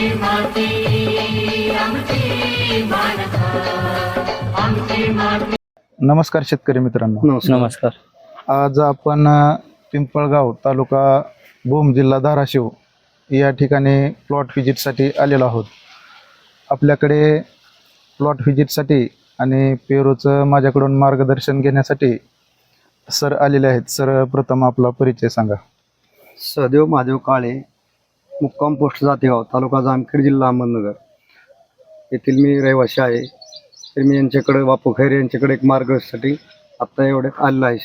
आमची माती आमची माणसं आमची माती. नमस्कार शेतकरी मित्रांनो. नमस्कार. आज आपण पिंपळगाव तालुका भूम जिल्हा धाराशिव या ठिकाणी प्लॉट व्हिजिटसाठी आलेलो आहोत. आपल्याकडे प्लॉट व्हिजिटसाठी आणि पेरूचं माझ्याकडून मार्गदर्शन घेण्यासाठी सर आलेले आहेत. सर प्रथम आपला परिचय सांगा. सहदेव महादेव काळे. मुक्काम पोस्ट जातेगाव तालुका जामखेड जिल्हा अहमदनगर. येथील मी रहिवासी आहे. तर मी यांच्याकडे बापू खैरे यांच्याकडे एक मार्गदर्शनासाठी आत्ता एवढ्यात आलेलो आहे.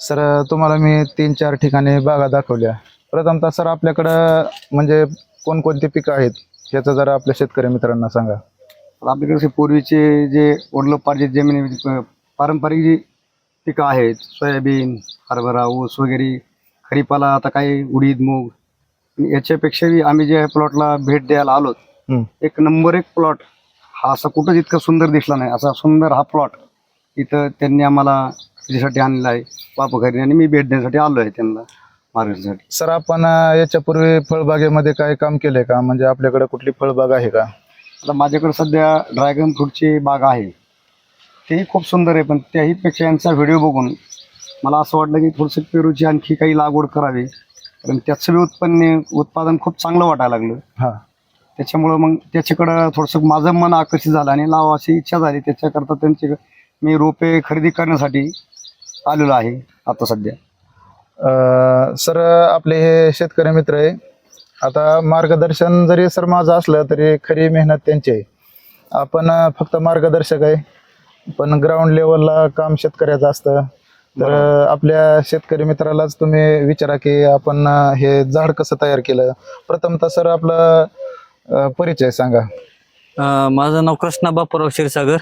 सर तुम्हाला मी तीन चार ठिकाणी बागा दाखवल्या. प्रथमतः सर आपल्याकडं म्हणजे कोणकोणती पिकं आहेत? याचं जरा आपल्या शेतकरी मित्रांना सांगा. आपल्याकडे असे पूर्वीचे जे वडलोपार्जित जमिनी प- पारंपरिक जी पिकं आहेत सोयाबीन हरभरा ऊस वगैरे खरीपाला आता काही उडीद मूग याच्यापेक्षाही आम्ही जे प्लॉटला भेट द्यायला आलो. एक नंबर एक प्लॉट हा असा कुठंच इतका सुंदर दिसला नाही. असा सुंदर हा प्लॉट इथं त्यांनी आम्हाला त्याच्यासाठी आणलेला आहे. बापू घरी आणि मी भेट देण्यासाठी आलो आहे त्यांना मार्गदर्शनासाठी. सर आपण याच्यापूर्वी फळबागेमध्ये काय काम केलंय का? म्हणजे आपल्याकडे कुठली फळबाग आहे का? आता माझ्याकडे सध्या ड्रॅगन फ्रूटची बाग आहे. तेही खूप सुंदर आहे पण त्याहीपेक्षा यांचा व्हिडिओ बघून मला असं वाटलं की थोडंसं पेरूची आणखी काही लागवड करावी. कारण त्याचं बी उत्पन्न उत्पादन खूप चांगलं वाटायला लागलं. हा. त्याच्यामुळं मग त्याच्याकडं थोडंसं माझं मन आकर्षित झालं आणि लावा अशी इच्छा झाली. त्याच्याकरता त्यांची मी रोपे खरेदी करण्यासाठी आलेलो आहे आता सध्या. अं, सर आपले हे शेतकरी मित्र आहे. आता मार्गदर्शन जरी सर माझं असलं तरी खरी मेहनत त्यांची आहे. आपण अं, फक्त मार्गदर्शक आहे पण ग्राउंड लेवलला काम शेतकऱ्याचं असतं. तर आपल्या शेतकरी मित्रालाच तुम्ही विचारा की आपण हे झाड कसं तयार केलं? प्रथमतः सर आपला परिचय सांगा. अ, माझं नाव कृष्णा बापूराव क्षीरसागर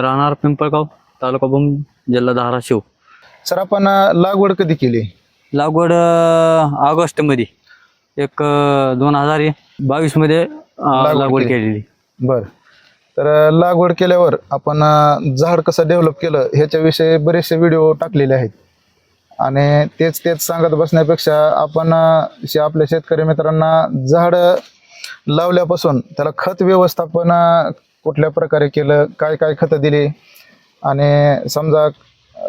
राहणार पिंपळगाव तालुका भूम जिल्हा धाराशिव. सर आपण लागवड कधी केली? लागवड अ, ऑगस्टमध्ये. एक अ, दोन हजार बावीसमध्ये अ, लागवड केली. केलेली. बर. तर लागवड केल्यावर आपण झाड कसं डेव्हलप केलं ह्याच्याविषयी बरेचसे व्हिडिओ टाकलेले आहेत. आणि तेच तेच सांगत बसण्यापेक्षा आपण आपल्या शेतकरी मित्रांना झाड लावल्यापासून त्याला खत व्यवस्थापन कुठल्या प्रकारे केलं काय काय खतं दिली आणि समजा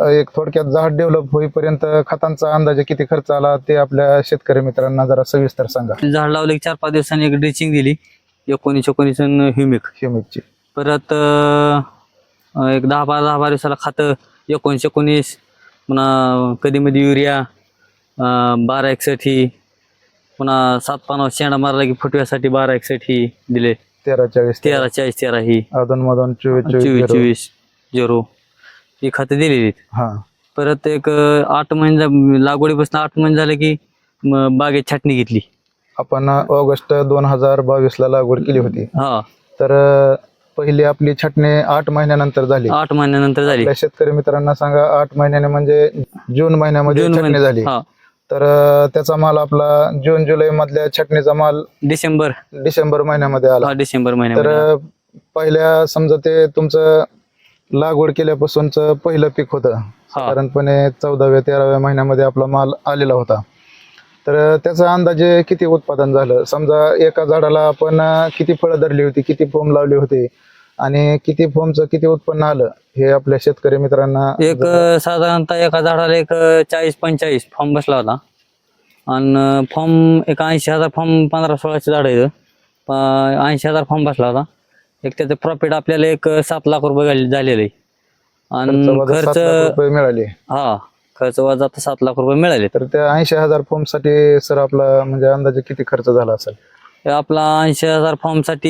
एक थोडक्यात झाड डेव्हलप होईपर्यंत खतांचा अंदाजे किती खर्च आला ते आपल्या शेतकरी मित्रांना जरा सविस्तर सांगा. झाड लावले चार पाच दिवसांनी एक ड्रिचिंग दिली. एकोणीस एकोणीस ह्युमिक ह्युमिकची परत अ, एक दहा बारा दहा बारा दिवसाला खातं. एकोणीस एकोणीस पुन्हा कधी मध्ये युरिया अ, बारा एकसठ ही. पुन्हा सात पानावर शेंडा मारला की फुटव्यासाठी बारा एकसठ ही दिले. तेरा चाळीस तेरा. चाळीस तेरा ही. अधून मधून चोवीस चोवीस चोवीस चोवीस झिरो ही खातं दिलेली आहेत. हा. परत एक अ, आठ महिने लागवडीपासून आठ महिने झाले की म, बागेत छाटणी घेतली. आपण ऑगस्ट दोन हजार बावीस ला लागवड केली होती. हा. तर अं, पहिली आपली छाटणी आठ महिन्यानंतर झाली. आठ महिन्यानंतर झाली. आपल्या शेतकरी मित्रांना सांगा आठ महिन्याने म्हणजे जून महिन्यामध्ये जून छाटणी महिन्यात- झाली. हा. तर अं, त्याचा माल आपला जून जुलै मधल्या छाटणीचा माल डिसेंबर. डिसेंबर महिन्यामध्ये आला. हा डिसेंबर तर महिन्यामध्ये अं, पहिल्या समजा ते तुमचं लागवड केल्यापासूनच पहिलं पीक होतं. साधारणपणे चौदाव्या तेराव्या महिन्यामध्ये आपला माल आलेला होता. तर त्याचा अंदाजे किती उत्पादन झालं? समजा एका झाडाला आपण किती फळं धरली होती किती फोम लावले होते आणि किती फोमचं किती उत्पन्न आलं? हे आपल्या शेतकरी मित्रांना एक साधारणतः एका झाडाला एक चाळीस पंचेचाळीस फॉर्म बसला होता. आणि फॉर्म एक ऐंशी हजार फॉर्म पंधरा सोळाचे झाड आहे ऐंशी हजार फॉर्म बसला होता. एक त्याचं प्रॉफिट आपल्याला एक सात लाख रुपये झाले- झालेलं. आहे आणि खर्च मिळाले. हा. खर्च वजा तर सात लाख रुपये मिळाले. तर त्या ऐंशी हजार फॉर्मसाठी सर आपला म्हणजे अंदाजे किती खर्च झाला असेल? आपला ऐंशी हजार फॉर्मसाठी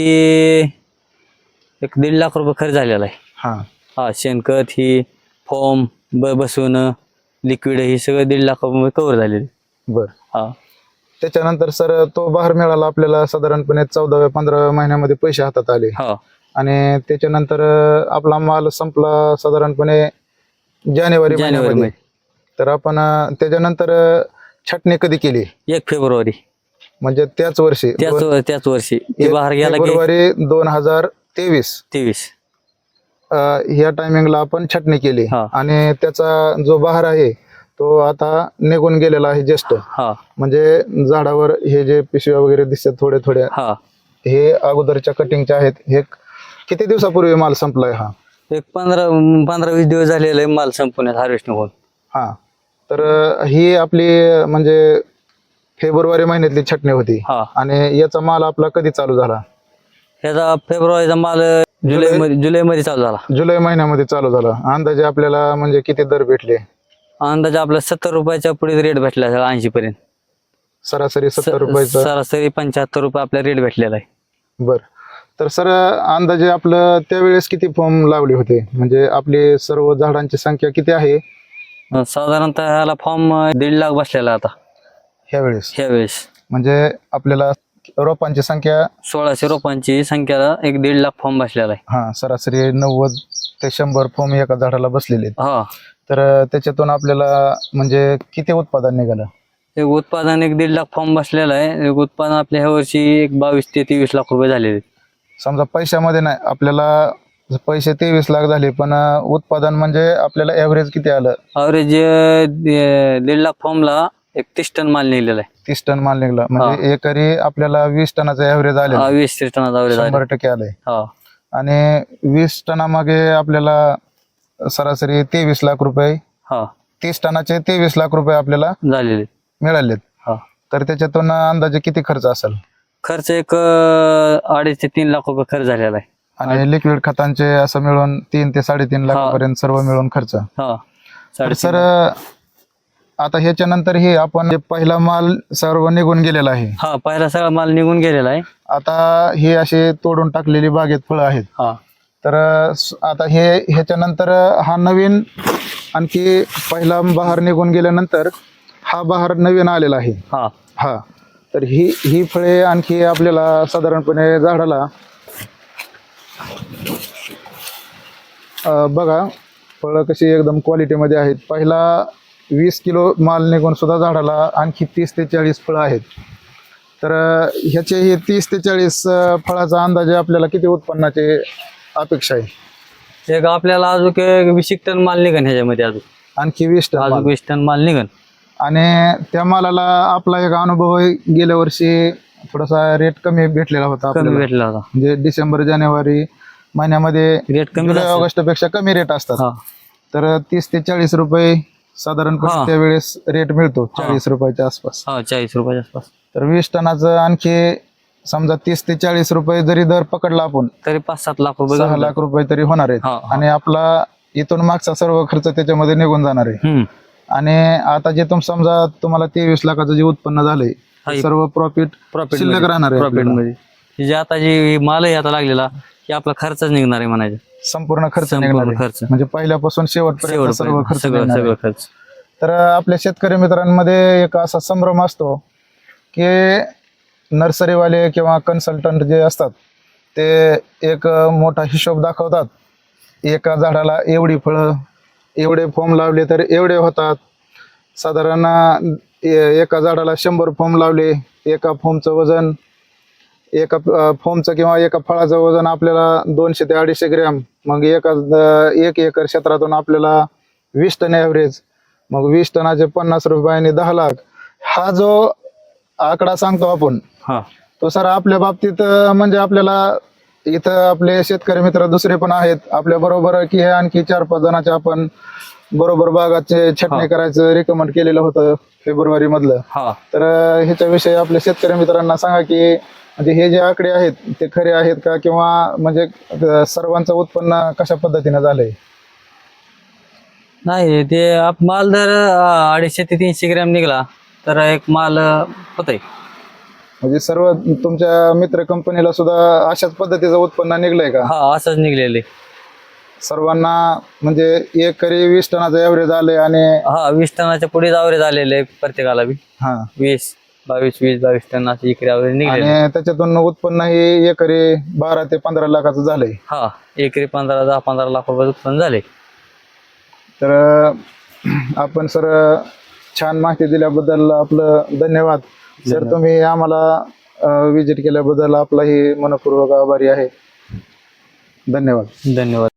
एक दीड लाख रुपये खर्च झालेला आहे. हा. हा शेणखत ही फॉर्म ब बसवणं लिक्विड ही सगळं दीड लाख रुपये कव्हर झालेले. बर. हा. त्याच्यानंतर सर तो बहार मिळाला आपल्याला साधारणपणे चौदाव्या पंधराव्या महिन्यामध्ये पैसे हातात आले. हो. आणि त्याच्यानंतर आपला माल संपला साधारणपणे जानेवारी जानेवारी महिन्यामध्ये. तर आपण अं, त्याच्यानंतर अं, छाटणी कधी केली? एक फेब्रुवारी. म्हणजे त्याच वर्षी त्याच त्याच वर्षी. ते बाहेर गेला की फेब्रुवारी दोन हजार तेवीस. तेवीस. ह्या टायमिंगला आपण छाटणी केली. हा. आणि त्याचा जो बहार आहे तो आता निघून गेलेला आहे ज्येष्ठ. हा. म्हणजे झाडावर हे जे पिशव्या वगैरे दिसतात थोडे थोडे हा. हे अगोदरच्या कटिंगचे आहेत. हे किती दिवसापूर्वी माल संपलाय हा? एक पंधरा पंधरा वीस दिवस झालेले माल संपवण्यात हार्वेस्टिंग होऊन हा. तर ही आपली म्हणजे फेब्रुवारी महिन्यातली छटणी होती. हा. आणि याचा माल आपला कधी चालू झाला? ह्याचा फेब्रुवारीचा माल जुलै मध्ये जुलै मध्ये चालू झाला. जुलै महिन्यामध्ये चालू झाला. अंदाजे आपल्याला म्हणजे किती दर भेटले? अंदाजे आपला सत्तर रुपयाच्या पुढे रेट भेटला ऐंशी पर्यंत सरासरी सत्तर रुपयाचा? सरासरी पंच्याहत्तर रुपये आपला रेट भेटलेला आहे. बर. तर सर अंदाजे आपलं त्यावेळेस किती फॉर्म लावले होते? म्हणजे आपली सर्व झाडांची संख्या किती आहे? साधारणतः ह्याला फॉर्म दीड लाख बसलेला आता. ह्यावेळेस? ह्या वेळेस म्हणजे आपल्याला रोपांची संख्या? सोळाशे रोपांची संख्याला एक दीड लाख फॉर्म बसलेला आहे. हा सरासरी नव्वद ते शंभर फॉर्म एका झाडाला बसलेले आहेत. हा. तर त्याच्यातून आपल्याला म्हणजे किती उत्पादन निघालं? एक उत्पादन एक दीड लाख फॉर्म बसलेला आहे. एक उत्पादन आपल्या ह्या वर्षी एक बावीस ते तेवीस लाख रुपये झालेले आहेत. समजा पैशामध्ये नाही आपल्याला पैसे तेवीस लाख झाले पण अं, उत्पादन म्हणजे आपल्याला ॲव्हरेज किती आलं? अवरेज दीड लाख फॉर्मला एक तीस टन माल निघलेला आहे. तीस टन माल निघला. म्हणजे एकरी आपल्याला वीस टनाचं ॲव्हरेज आले वीस तीस टनाचा अवरेज आहे. शंभर टक्के आलंय. हा. आणि वीस टनामागे आपल्याला सरासरी तेवीस लाख रुपये हा. तीस टनाचे तेवीस लाख रुपये आपल्याला झालेले. मिळालेत. हा. तर त्याच्यातून अंदाजे किती खर्च असेल? खर्च एक अं, अडीच ते तीन लाख रुपये खर्च झालेला आहे. आणि लिक्विड खतांचे असं मिळून तीन ते साडेतीन लाखापर्यंत सर्व मिळून खर्च. हा. सर आता ह्याच्या नंतर हे आपण पहिला माल सर्व निघून गेलेला आहे. हा पहिला सगळा माल निघून गेलेला आहे. आता हे असे तोडून टाकलेली बागेत फळं आहेत. हा. तर आता हे ह्याच्यानंतर हा नवीन आणखी पहिला बहार निघून गेल्यानंतर हा बहार नवीन आलेला आहे. हा. हा. तर ही ही फळे आणखी आपल्याला साधारणपणे झाडाला अं, बघा फळं कशी एकदम क्वालिटीमध्ये आहेत. पहिला वीस किलो माल निघून सुद्धा झाडाला आणखी तीस ते चाळीस फळं आहेत. तर अं, ह्याचे हे तीस ते चाळीस अं, फळाचा अंदाजे आपल्याला किती उत्पन्नाचे अपेक्षा आहे? एक आपल्याला अजून एक वीस एक टन माल निघन ह्याच्यामध्ये अजून. आणखी वीस टन अजून. वीस टन माल निघन. आणि त्या मालाला आपला एक अनुभव आहे, गेल्या वर्षी थोडासा रेट कमी भेटलेला होता कमी आपल्याला. भेटला होता. म्हणजे डिसेंबर जानेवारी महिन्यामध्ये रेट कमी जुलै. ऑगस्टपेक्षा कमी रेट असतात. हा. तर तीस ते चाळीस रुपये साधारणपणे हा. त्यावेळेस रेट मिळतो चाळीस रुपयाच्या आसपास. हा चाळीस रुपयाच्या आसपास. तर वीस टनाचं आणखी समजा तीस ते चाळीस रुपये जरी दर पकडला आपण तरी पाच सात लाख रुपये सहा लाख रुपये तरी होणार आहेत. हा. आणि आपला इथून मागचा सर्व खर्च त्याच्यामध्ये निघून जाणार आहे. हम्म. आणि आता जे तुम समजा तुम्हाला तेवीस लाखाचं जे उत्पन्न झालंय हा, सर्व प्रॉफिट प्रॉफिट शिल्लक राहणार आहे प्रॉफिट आपल्याला. मध्ये हे जे आता जे माल आहे आता लागलेला की आपला खर्चच निघणार आहे म्हणायचं संपूर्ण खर्च संपूर्ण निघणार आहे. खर्च. म्हणजे पहिल्यापासून शेवटपर्यंत सर्व शेवटपर्यंत खर्च सगळं निघणार आहे. सगळं खर्च तर आपल्या शेतकरी मित्रांमध्ये एक असा संभ्रम असतो की नर्सरीवाले किंवा कन्सल्टंट जे असतात ते एक मोठा हिशोब दाखवतात एका झाडाला एवढी फळं एवढे फॉर्म लावले तर एवढे होतात साधारण एका झाडाला शंभर फॉर्म लावले एका फॉर्मचं वजन एका अ, फॉर्मचं किंवा एका फळाचं वजन आपल्याला दोनशे ते अडीचशे ग्रॅम मग एका एक एकर क्षेत्रातून आपल्याला वीस टन ॲव्हरेज मग वीस टनाचे पन्नास रुपयाने दहा लाख. हा जो आकडा सांगतो आपण हा. तो सर आपल्या बाबतीत म्हणजे आपल्याला इथं आपले शेतकरी मित्र दुसरे पण आहेत आपल्या बरोबर की हे आणखी चार पाच जणांचे आपण बरोबर बागाचे छटणी करायचं रिकमेंड केलेलं होतं फेब्रुवारी मधलं. हा. तर ह्याच्याविषयी आपल्या शेतकरी मित्रांना सांगा की म्हणजे हे जे आकडे आहेत ते खरे आहेत का? किंवा म्हणजे सर्वांचं उत्पन्न कशा पद्धतीनं झालंय? नाही ते आप माल जर अडीचशे ते तीनशे ग्रॅम निघाला. तर एक माल होतय. म्हणजे सर्व तुमच्या मित्र कंपनीला सुद्धा अशाच पद्धतीचं उत्पन्न निघलंय का? हा असंच निघलेले सर्वांना म्हणजे एक करी वीस टनाचं ॲव्हरेज आलंय आणि हा वीस टनाच्या पुढे अवरेज आलेले प्रत्येकाला बी. हा. वीस बावीस वीस बावीस टन असं इकडे वगैरे निघाले आणि त्याच्यातून उत्पन्न हे एकरी बारा ते पंधरा लाखाचं झालंय. हा एकरी पंधरा दहा पंधरा लाख रुपये उत्पन्न झाले तर आपण सर छान माहिती दिल्याबद्दल आपलं धन्यवाद. सर तुम्ही आम्हाला विजिट केल्याबद्दल आपलाही मनपूर्वक आभारी आहे. धन्यवाद. धन्यवाद.